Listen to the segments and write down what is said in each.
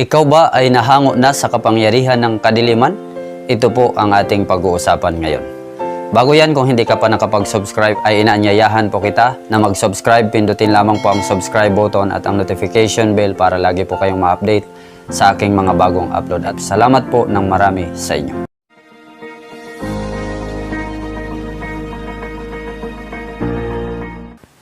Ikaw ba ay nahango na sa kapangyarihan ng kadiliman? Ito po ang ating pag-uusapan ngayon. Bago yan, kung hindi ka pa nakapag-subscribe, ay inaanyayahan po kita na mag-subscribe. Pindutin lamang po ang subscribe button at ang notification bell para lagi po kayong ma-update sa aking mga bagong upload. At salamat po ng marami sa inyo.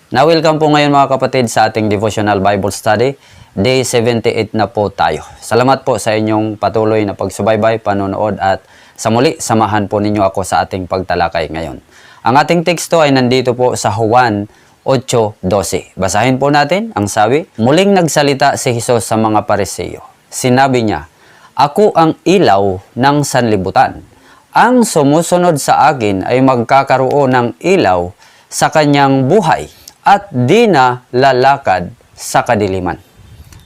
Na welcome po ngayon mga kapatid sa ating devotional Bible study. Day 78 na po tayo. Salamat po sa inyong patuloy na pagsubaybay, panonood at sa muli, samahan po ninyo ako sa ating pagtalakay ngayon. Ang ating teksto ay nandito po sa Juan 8.12. Basahin po natin ang sabi. Muling nagsalita si Jesus sa mga pariseyo. Sinabi niya, Ako ang ilaw ng sanlibutan. Ang sumusunod sa akin ay magkakaroon ng ilaw sa kanyang buhay at di na lalakad sa kadiliman.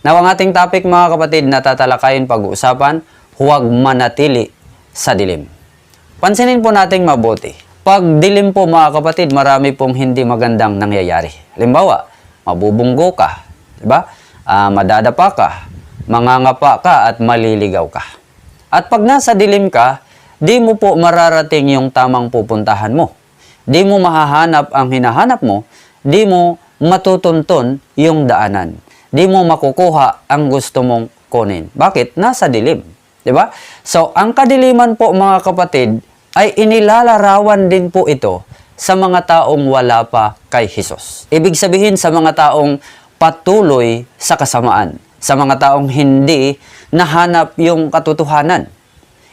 Now, ang ating topic mga kapatid na tatalakayin pag-uusapan, huwag manatili sa dilim. Pansinin po nating mabuti. Pag dilim po mga kapatid, marami pong hindi magandang nangyayari. Halimbawa, mabubunggo ka, di ba? Ah, madadapa ka, mangangapa ka at maliligaw ka. At pag nasa dilim ka, di mo po mararating yung tamang pupuntahan mo. Di mo mahahanap ang hinahanap mo, di mo matutunton yung daanan. Di mo makukuha ang gusto mong kunin. Bakit? Nasa dilim. Di ba? So, ang kadiliman po mga kapatid ay inilalarawan din po ito sa mga taong wala pa kay Jesus. Ibig sabihin sa mga taong patuloy sa kasamaan, sa mga taong hindi nahanap yung katotohanan.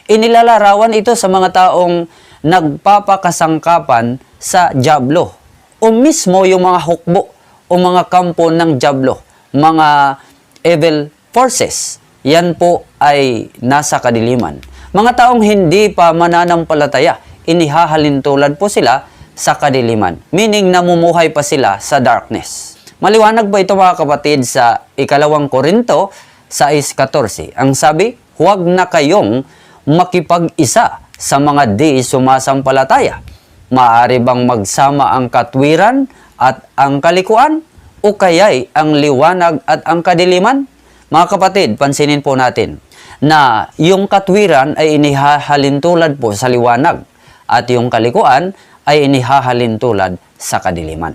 Inilalarawan ito sa mga taong nagpapakasangkapan sa Diablo o mismo yung mga hukbo o mga kampo ng Diablo, mga evil forces. Yan po ay nasa kadiliman. Mga taong hindi pa mananampalataya, inihahalintulad po sila sa kadiliman. Meaning namumuhay pa sila sa darkness. Maliwanag ba ito mga kapatid sa ikalawang Korinto 6.14? Ang sabi, huwag na kayong makipag-isa sa mga di sumasampalataya. Maaari bang magsama ang katwiran at ang kalikuan? O kaya'y ang liwanag at ang kadiliman? Mga kapatid, pansinin po natin na yung katwiran ay inihahalintulad po sa liwanag at yung kalikuan ay inihahalintulad sa kadiliman.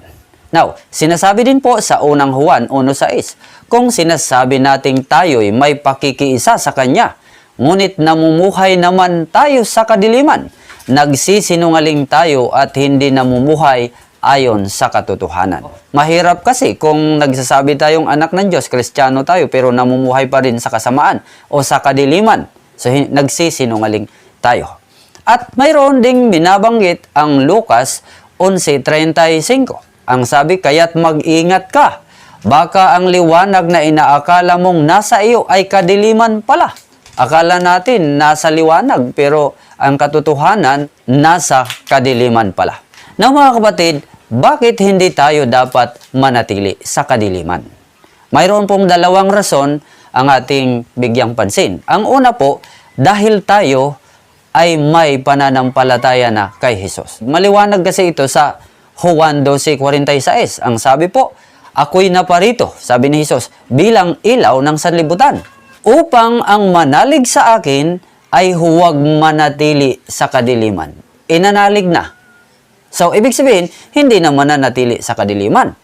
Now, sinasabi din po sa unang Juan 1.6, kung sinasabi nating tayo'y may pakikiisa sa Kanya, ngunit namumuhay naman tayo sa kadiliman, nagsisinungaling tayo at hindi namumuhay ayon sa katotohanan. Mahirap kasi kung nagsasabi tayong anak ng Diyos, kristyano tayo, pero namumuhay pa rin sa kasamaan o sa kadiliman. So, nagsisinungaling tayo. At mayroon ding binabanggit ang Lucas 11.35. Ang sabi, kaya't mag-ingat ka. Baka ang liwanag na inaakala mong nasa iyo ay kadiliman pala. Akala natin nasa liwanag, pero ang katotohanan nasa kadiliman pala. Now mga kapatid, bakit hindi tayo dapat manatili sa kadiliman? Mayroon pong dalawang rason ang ating bigyang pansin. Ang una po, dahil tayo ay may pananampalataya na kay Jesus. Maliwanag kasi ito sa Juan 12.46. Ang sabi po, ako'y naparito, sabi ni Jesus, bilang ilaw ng sanlibutan, upang ang manalig sa akin ay huwag manatili sa kadiliman. Inanalig na. So, ibig sabihin, hindi na mananatili sa kadiliman.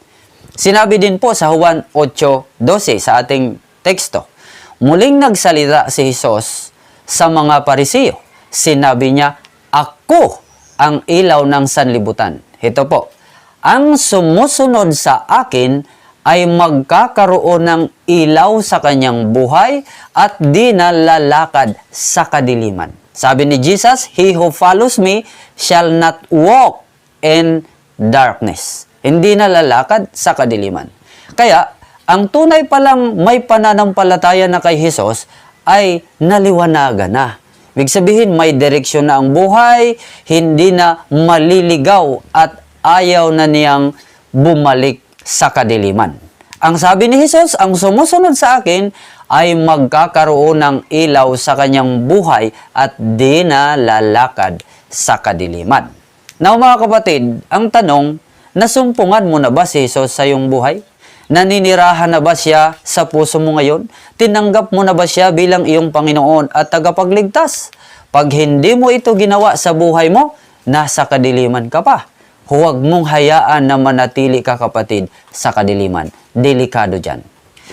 Sinabi din po sa Juan 8.12 sa ating teksto, Muling nagsalita si Jesus sa mga parisiyo. Sinabi niya, Ako ang ilaw ng sanlibutan. Ito po, ang sumusunod sa akin ay magkakaroon ng ilaw sa kanyang buhay at di na lalakad sa kadiliman. Sabi ni Jesus, He who follows me shall not walk in darkness. Hindi na lalakad sa kadiliman. Kaya, ang tunay palang may pananampalataya na kay Jesus ay naliwanagan na. Ibig sabihin, may direksyon na ang buhay, hindi na maliligaw at ayaw na niyang bumalik sa kadiliman. Ang sabi ni Jesus, ang sumusunod sa akin ay magkakaroon ng ilaw sa kanyang buhay at di na lalakad sa kadiliman. Now mga kapatid, ang tanong, nasumpungan mo na ba si Jesus sa iyong buhay? Naninirahan na ba siya sa puso mo ngayon? Tinanggap mo na ba siya bilang iyong Panginoon at tagapagligtas? Pag hindi mo ito ginawa sa buhay mo, nasa kadiliman ka pa. Huwag mong hayaan na manatili ka kapatid sa kadiliman. Delikado dyan.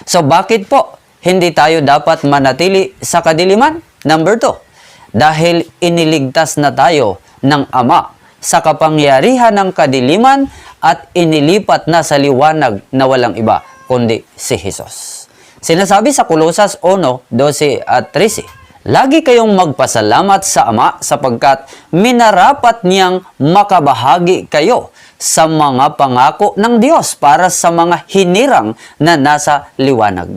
So bakit po hindi tayo dapat manatili sa kadiliman? Number two, dahil iniligtas na tayo ng Ama sa kapangyarihan ng kadiliman at inilipat na sa liwanag na walang iba kundi si Jesus. Sinasabi sa Kolosas 1, 12 at 13, Lagi kayong magpasalamat sa Ama sapagkat minarapat niyang makabahagi kayo sa mga pangako ng Diyos para sa mga hinirang na nasa liwanag.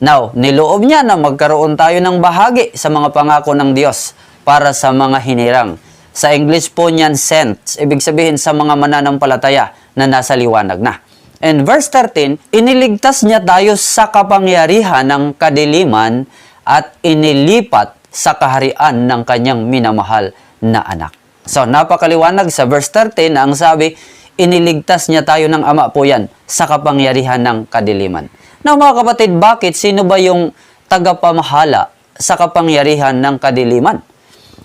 Now, niloob niya na magkaroon tayo ng bahagi sa mga pangako ng Diyos para sa mga hinirang. Sa English po niyan sent, ibig sabihin sa mga mananampalataya na nasa liwanag na. And verse 13, iniligtas niya tayo sa kapangyarihan ng kadiliman at inilipat sa kaharian ng kanyang minamahal na anak. So, napakaliwanag sa verse 13 na ang sabi, iniligtas niya tayo ng ama po yan sa kapangyarihan ng kadiliman. Now mga kapatid, bakit? Sino ba yung tagapamahala sa kapangyarihan ng kadiliman?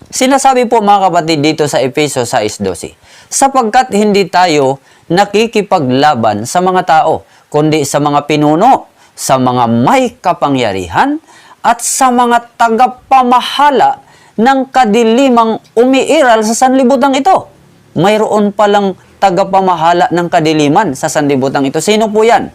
Sinasabi po mga kapatid dito sa Efeso 6.12, sapagkat hindi tayo nakikipaglaban sa mga tao, kundi sa mga pinuno, sa mga may kapangyarihan, at sa mga tagapamahala ng kadilimang umiiral sa sanlibutan ito. Mayroon palang tagapamahala ng kadiliman sa sanlibutan ito. Sino po yan?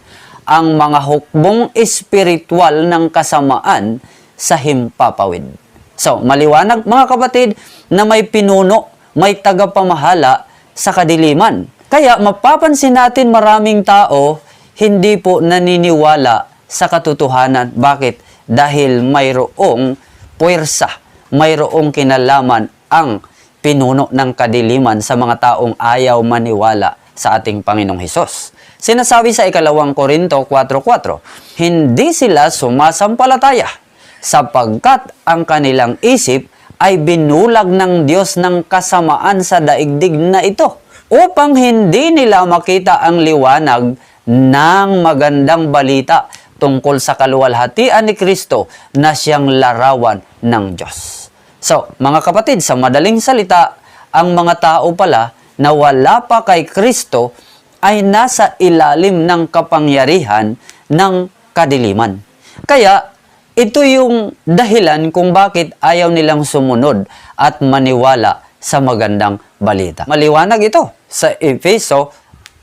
Ang mga hukbong espiritual ng kasamaan sa himpapawid. So, maliwanag mga kapatid na may pinuno, may tagapamahala sa kadiliman. Kaya mapapansin natin maraming tao hindi po naniniwala sa katotohanan. Bakit? Dahil mayroong puwersa, mayroong kinalaman ang pinuno ng kadiliman sa mga taong ayaw maniwala sa ating Panginoong Hesus. Sinasabi sa ikalawang Korinto 4.4, Hindi sila sumasampalataya sapagkat ang kanilang isip ay binulag ng Diyos ng kasamaan sa daigdig na ito upang hindi nila makita ang liwanag ng magandang balita tungkol sa kaluwalhatian ni Kristo na siyang larawan ng Diyos. So, mga kapatid, sa madaling salita, ang mga tao pala na wala pa kay Kristo ay nasa ilalim ng kapangyarihan ng kadiliman. Kaya, ito yung dahilan kung bakit ayaw nilang sumunod at maniwala sa magandang balita. Maliwanag ito sa Efeso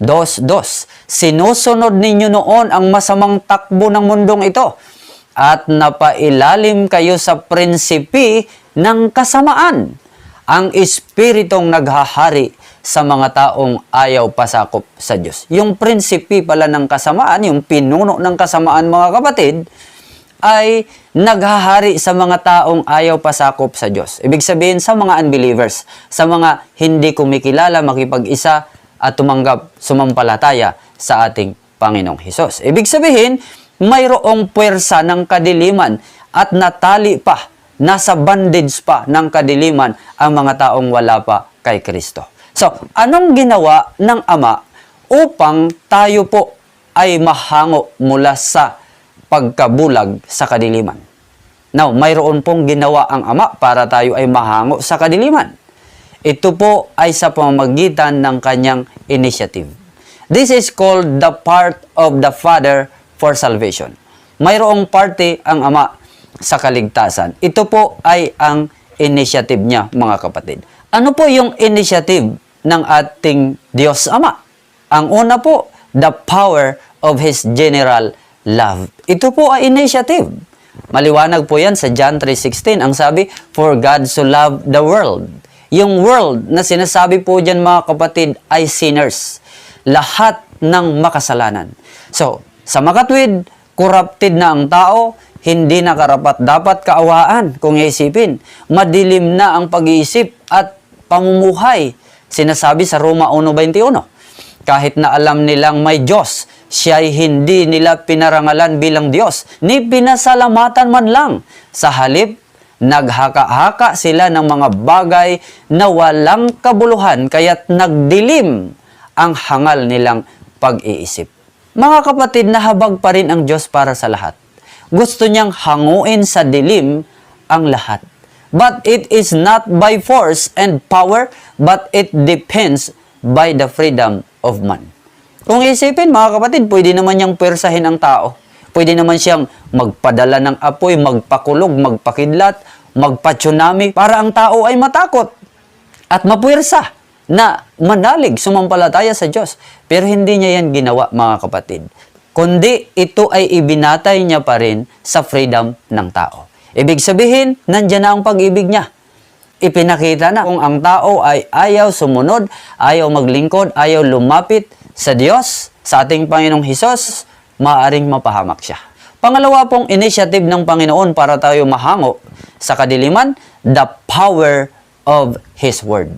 2.2. Sinusunod ninyo noon ang masamang takbo ng mundong ito at napailalim kayo sa prinsipi ng kasamaan, ang espiritong naghahari sa mga taong ayaw pasakop sa Diyos. Yung prinsipi pala ng kasamaan, yung pinuno ng kasamaan mga kapatid, ay naghahari sa mga taong ayaw pasakop sa Diyos. Ibig sabihin sa mga unbelievers, sa mga hindi kumikilala, makipag-isa at tumanggap sumampalataya sa ating Panginoong Hesus. Ibig sabihin, mayroong puwersa ng kadiliman at natali pa, nasa bandage pa ng kadiliman ang mga taong wala pa kay Kristo. So, anong ginawa ng Ama upang tayo po ay mahango mula sa pagkabulag sa kadiliman. Now, mayroon pong ginawa ang Ama para tayo ay mahango sa kadiliman. Ito po ay sa pamamagitan ng kanyang initiative. This is called the part of the Father for salvation. Mayroong parte ang Ama sa kaligtasan. Ito po ay ang initiative niya, mga kapatid. Ano po yung initiative ng ating Diyos Ama? Ang una po, the power of His general love. Ito po ay initiative. Maliwanag po yan sa John 3.16. Ang sabi, For God so loved the world. Yung world na sinasabi po dyan mga kapatid ay sinners. Lahat ng makasalanan. So, sa makatwid, corrupted na ang tao, hindi na karapat dapat kaawaan kung iisipin. Madilim na ang pag-iisip at pamumuhay. Sinasabi sa Roma 1.21. Kahit na alam nilang may Diyos, siya ay hindi nila pinarangalan bilang Diyos, ni pinasalamatan man lang. Sa halip, naghaka-haka sila ng mga bagay na walang kabuluhan, kaya't nagdilim ang hangal nilang pag-iisip. Mga kapatid, nahabag pa rin ang Diyos para sa lahat. Gusto niyang hanguin sa dilim ang lahat. But it is not by force and power, but it depends by the freedom of man. Kung isipin, mga kapatid, pwede naman niyang pwersahin ang tao. Pwede naman siyang magpadala ng apoy, magpakulog, magpakidlat, magpa-tsunami para ang tao ay matakot at mapwersa na manalig, sumampalataya sa Diyos. Pero hindi niya yan ginawa, mga kapatid. Kundi ito ay ibinatay niya pa rin sa freedom ng tao. Ibig sabihin, nandyan na ang pag-ibig niya. Ipinakita na kung ang tao ay ayaw sumunod, ayaw maglingkod, ayaw lumapit sa Diyos, sa ating Panginoong Hesus, maaring mapahamak siya. Pangalawa pong initiative ng Panginoon para tayo mahango sa kadiliman, the power of His Word.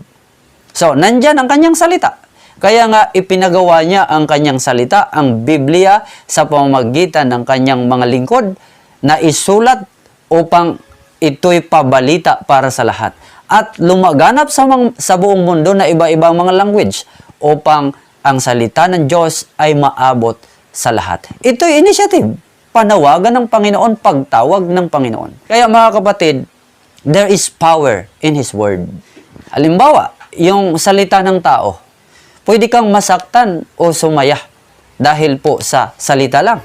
So, nandyan ang kanyang salita. Kaya nga ipinagawa niya ang kanyang salita, ang Biblia, sa pamamagitan ng kanyang mga lingkod na isulat upang ito'y pabalita para sa lahat. At lumaganap sa, mga, sa buong mundo na iba-ibang mga language upang ang salita ng Diyos ay maabot sa lahat. Ito'y initiative. Panawagan ng Panginoon, pagtawag ng Panginoon. Kaya mga kapatid, there is power in His Word. Halimbawa, yung salita ng tao, pwede kang masaktan o sumaya dahil po sa salita lang.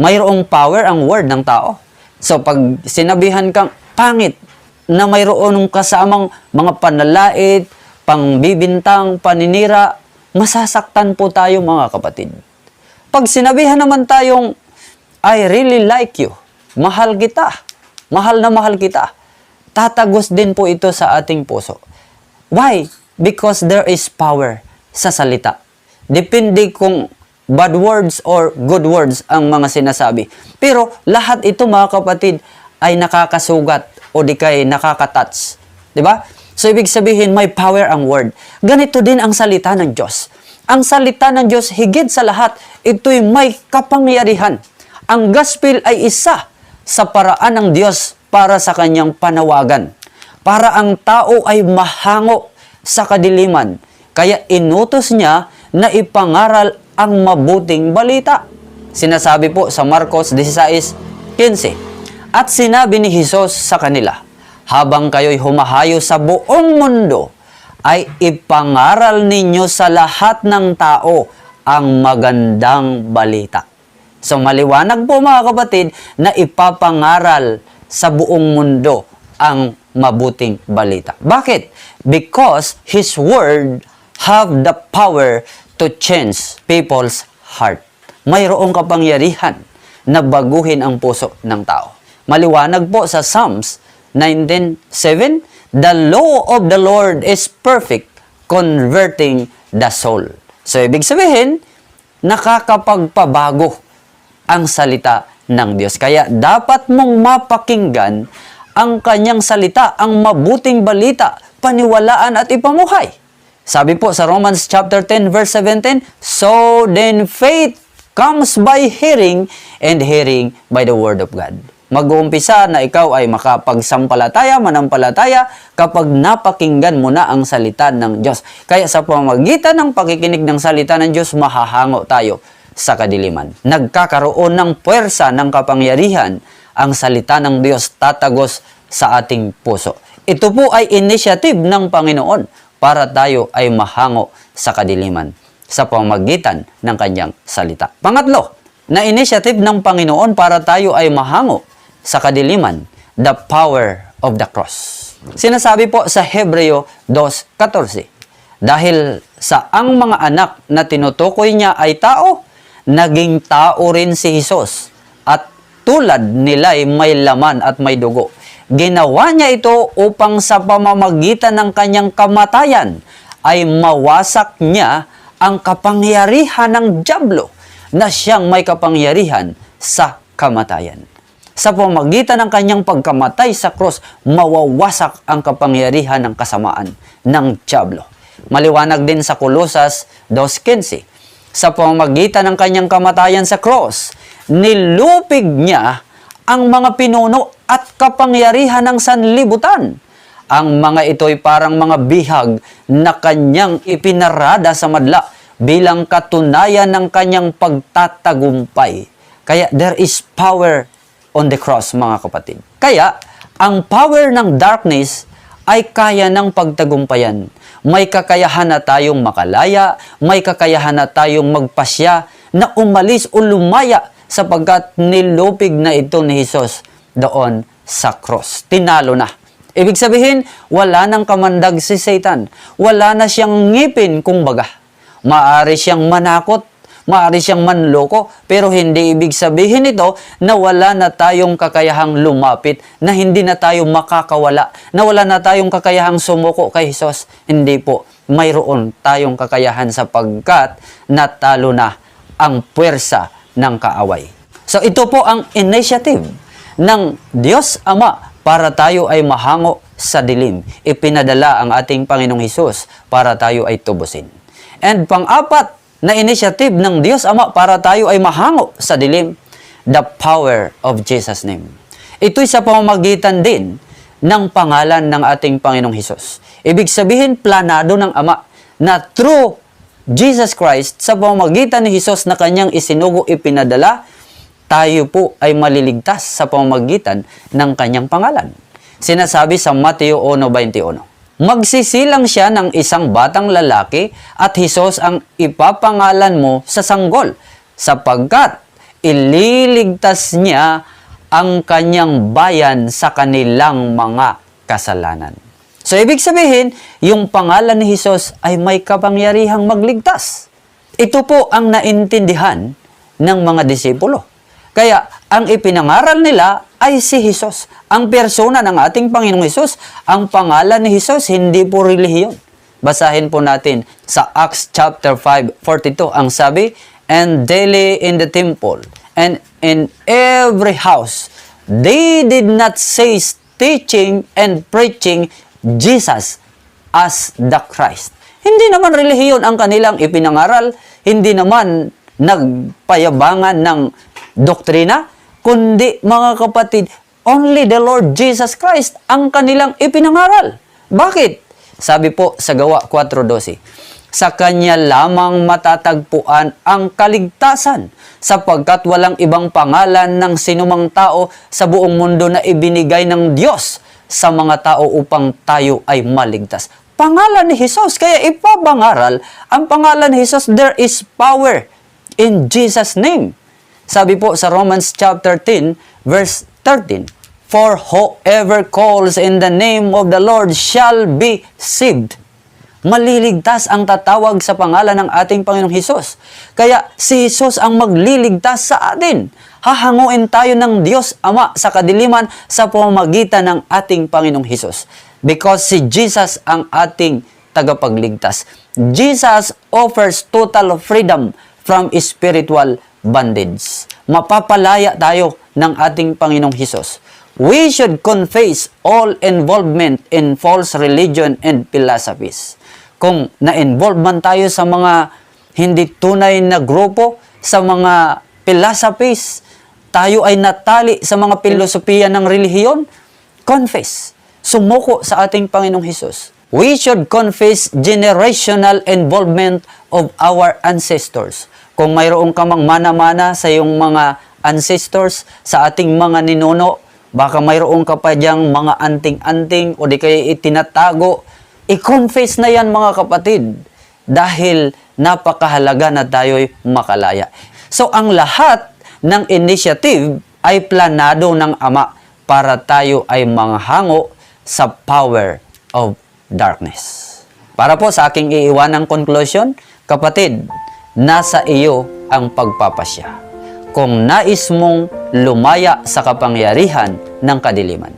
Mayroong power ang word ng tao. So pag sinabihan kang pangit na mayroon kasamang mga panlalait, pangbibintang, paninira, masasaktan po tayo mga kapatid. Pag sinabihan naman tayong, I really like you, mahal kita, mahal na mahal kita, tatagos din po ito sa ating puso. Why? Because there is power sa salita. Depende kung bad words or good words ang mga sinasabi. Pero lahat ito mga kapatid ay nakakasugat o di kay nakakatouch. Di ba? So ibig sabihin may power ang word. Ganito din ang salita ng Diyos. Ang salita ng Diyos higit sa lahat, ito'y may kapangyarihan. Ang gospel ay isa sa paraan ng Diyos para sa kanyang panawagan. Para ang tao ay mahango sa kadiliman. Kaya inutos niya na ipangaral ang mabuting balita. Sinasabi po sa Marcos 16:15. At sinabi ni Jesus sa kanila, habang kayo'y humahayo sa buong mundo, ay ipangaral ninyo sa lahat ng tao ang magandang balita. So maliwanag po mga kapatid na ipapangaral sa buong mundo ang mabuting balita. Bakit? Because His Word have the power to change people's heart. Mayroong kapangyarihan na baguhin ang puso ng tao. Maliwanag po sa Psalms 19.7, The law of the Lord is perfect, converting the soul. So, ibig sabihin, nakakapagpabago ang salita ng Diyos. Kaya dapat mong mapakinggan ang kanyang salita, ang mabuting balita, paniwalaan at ipamuhay. Sabi po sa Romans chapter 10 verse 17, So then faith comes by hearing and hearing by the word of God. Mag-uumpisa na ikaw ay makapagsampalataya, manampalataya kapag napakinggan mo na ang salita ng Diyos. Kaya sa pamagitan ng pakikinig ng salita ng Diyos, mahahango tayo sa kadiliman. Nagkakaroon ng puwersa ng kapangyarihan ang salita ng Diyos tatagos sa ating puso. Ito po ay initiative ng Panginoon para tayo ay mahango sa kadiliman sa pamagitan ng kanyang salita. Pangatlo, na initiative ng Panginoon para tayo ay mahango sa kadiliman, the power of the cross. Sinasabi po sa Hebreo 2.14, dahil sa ang mga anak na tinutukoy niya ay tao, naging tao rin si Jesus at tulad nila'y may laman at may dugo. Ginawa niya ito upang sa pamamagitan ng kanyang kamatayan ay mawasak niya ang kapangyarihan ng Diablo na siyang may kapangyarihan sa kamatayan. Sa pamagitan ng kanyang pagkamatay sa cross, mawawasak ang kapangyarihan ng kasamaan ng Diablo. Maliwanag din sa Kolosas 2.15. Sa pamamagitan ng kanyang kamatayan sa cross, nilupig niya ang mga pinuno at kapangyarihan ng sanlibutan. Ang mga ito'y parang mga bihag na kanyang ipinarada sa madla bilang katunayan ng kanyang pagtatagumpay. Kaya there is power on the cross, mga kapatid. Kaya, ang power ng darkness ay kaya ng pagtagumpayan. May kakayahan na tayong makalaya, may kakayahan na tayong magpasya na umalis o lumaya sapagkat nilupig na ito ni Jesus doon sa cross. Tinalo na. Ibig sabihin, wala nang kamandag si Satan. Wala na siyang ngipin, kumbaga. Maari siyang manakot, maari siyang manloko, pero hindi ibig sabihin ito na wala na tayong kakayahang lumapit, na hindi na tayo makakawala, na wala na tayong kakayahang sumuko kay Jesus. Hindi po, mayroon tayong kakayahan sapagkat natalo na ang puwersa ng kaaway. So ito po ang initiative ng Diyos Ama para tayo ay mahango sa dilim. Ipinadala ang ating Panginoong Hesus para tayo ay tubusin. And pang-apat na initiative ng Diyos Ama para tayo ay mahango sa dilim, the power of Jesus' name. Ito'y sa pamamagitan din ng pangalan ng ating Panginoong Hesus. Ibig sabihin, planado ng Ama na through Jesus Christ, sa pamamagitan ni Jesus na kanyang isinugo ipinadala, tayo po ay maliligtas sa pamamagitan ng kanyang pangalan. Sinasabi sa Mateo 1.21, Magsisilang siya ng isang batang lalaki at Hesus ang ipapangalan mo sa sanggol sapagkat ililigtas niya ang kanyang bayan sa kanilang mga kasalanan. So, ibig sabihin, yung pangalan ni Jesus ay may kapangyarihang magligtas. Ito po ang naintindihan ng mga disipulo. Kaya, ang ipinangaral nila ay si Jesus. Ang persona ng ating Panginoong Jesus, ang pangalan ni Jesus, hindi po relihiyon. Basahin po natin sa Acts chapter 5, 42. Ang sabi, And daily in the temple, and in every house, they did not cease teaching and preaching Jesus as the Christ. Hindi naman relihiyon ang kanilang ipinangaral, hindi naman nagpayabangan ng doktrina, kundi mga kapatid, only the Lord Jesus Christ ang kanilang ipinangaral. Bakit? Sabi po sa Gawa 4.12, sa Kanya lamang matatagpuan ang kaligtasan sapagkat walang ibang pangalan ng sinumang tao sa buong mundo na ibinigay ng Diyos sa mga tao upang tayo ay maligtas. Pangalan ni Jesus, kaya ipabangaral ang pangalan ni Jesus, there is power in Jesus' name. Sabi po sa Romans chapter 10, verse 13, For whoever calls in the name of the Lord shall be saved. Maliligtas ang tatawag sa pangalan ng ating Panginoong Hesus. Kaya si Hesus ang magliligtas sa atin. Hahanguin tayo ng Diyos Ama sa kadiliman sa pamamagitan ng ating Panginoong Hesus. Because si Jesus ang ating tagapagligtas. Jesus offers total freedom from spiritual bondage. Mapapalaya tayo ng ating Panginoong Hesus. We should confess all involvement in false religion and philosophies. Kung na-involve man tayo sa mga hindi tunay na grupo, sa mga philosophies, tayo ay natali sa mga filosofiya ng relihiyon, confess. Sumuko sa ating Panginoong Hesus. We should confess generational involvement of our ancestors. Kung mayroong ka mang mana-mana sa iyong mga ancestors, sa ating mga ninuno, baka mayroong ka pa diyang mga anting-anting o di kaya itinatago, i-confess na yan mga kapatid dahil napakahalaga na tayo'y makalaya. So ang lahat ng initiative ay planado ng Ama para tayo ay manghango sa power of darkness. Para po sa aking iiwanang conclusion, kapatid, nasa iyo ang pagpapasya. Kung nais mong lumaya sa kapangyarihan ng kadiliman.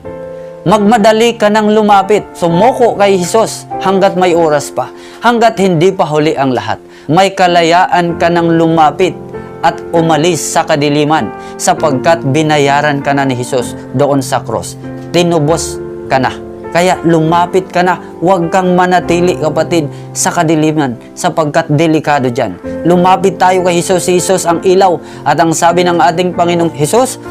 Magmadali ka nang lumapit, sumuko kay Jesus hanggat may oras pa, hanggat hindi pa huli ang lahat. May kalayaan ka nang lumapit at umalis sa kadiliman sapagkat binayaran ka na ni Jesus doon sa cross. Tinubos ka na. Kaya lumapit ka na, huwag kang manatili kapatid sa kadiliman sapagkat delikado dyan. Lumapit tayo kay Jesus, Jesus ang ilaw at ang sabi ng ating Panginoong Jesus,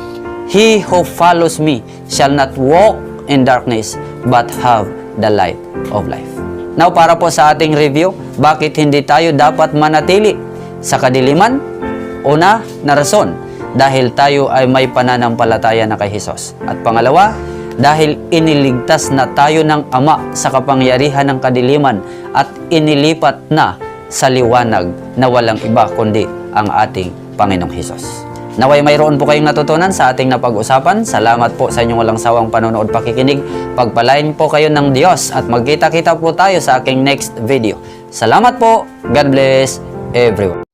He who follows me shall not walk in darkness but have the light of life. Now, para po sa ating review, bakit hindi tayo dapat manatili sa kadiliman? Una na rason, dahil tayo ay may pananampalataya na kay Jesus. At pangalawa, dahil iniligtas na tayo ng Ama sa kapangyarihan ng kadiliman at inilipat na sa liwanag na walang iba kundi ang ating Panginoong Hesus. Naway mayroon po kayong natutunan sa ating napag-usapan. Salamat po sa inyong walang sawang panonood pakikinig. Pagpalain po kayo ng Diyos at magkita-kita po tayo sa aking next video. Salamat po. God bless everyone.